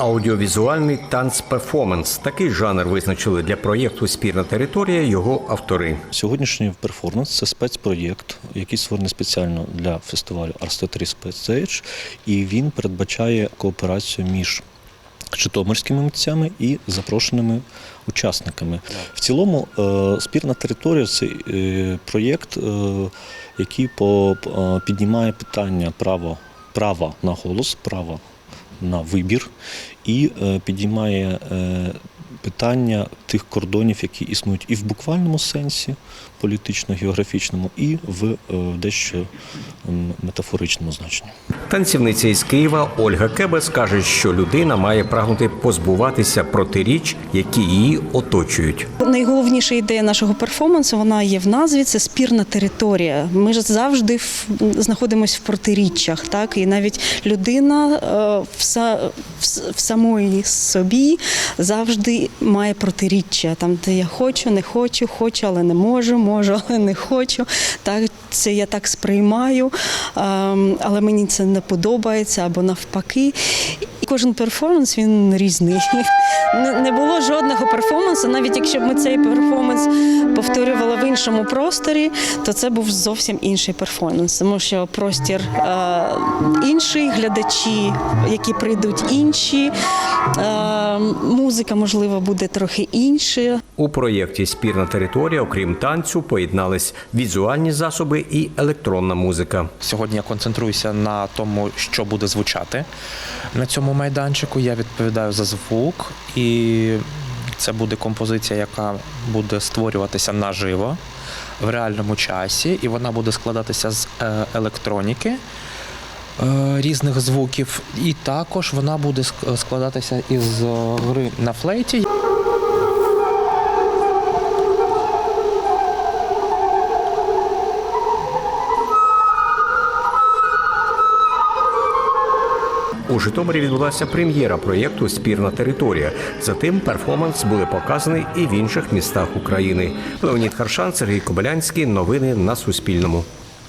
Аудіовізуальний танцперформанс. Такий жанр визначили для проєкту Спірна територія його автори. Сьогоднішній перформанс це спецпроєкт, який створений спеціально для фестивалю Arts 3 і він передбачає кооперацію між житомирськими митцями і запрошеними учасниками. В цілому, е, спірна територія це е, проєкт, е, який піднімає питання права, права на голос, права на вибір і е, підіймає е, питання тих кордонів, які існують і в буквальному сенсі політично-географічному, і в е, дещо метафоричному значенні. Танцівниця із Києва Ольга Кебес каже, що людина має прагнути позбуватися протиріч, які її оточують. Найголовніша ідея нашого перформансу вона є в назві. Це спірна територія. Ми ж завжди знаходимося в протиріччях, так і навіть людина е, в, самої собі завжди має протиріччя. Там, де я хочу, не хочу, хочу, але не можу, можу, але не хочу. Так, це я так сприймаю, ем, але мені це не подобається або навпаки. І кожен перформанс він різний. Не, було жодного перформансу, навіть якщо б ми цей перформанс повторювали іншому просторі, то це був зовсім інший перформанс, тому що простір е, інший, глядачі, які прийдуть інші, е, музика, можливо, буде трохи інша. У проєкті Спірна територія, окрім танцю, поєднались візуальні засоби і електронна музика. Сьогодні я концентруюся на тому, що буде звучати на цьому майданчику. Я відповідаю за звук, і це буде композиція, яка буде створюватися наживо в реальному часі, і вона буде складатися з е, електроніки. е, Різних звуків, і також вона буде складатися із е, гри на флейті. У Житомирі відбулася прем'єра проєкту Спірна територія. Затим перформанс буде показаний і в інших містах України. Леонід Харшан, Сергій Кобилянський. Новини на Суспільному.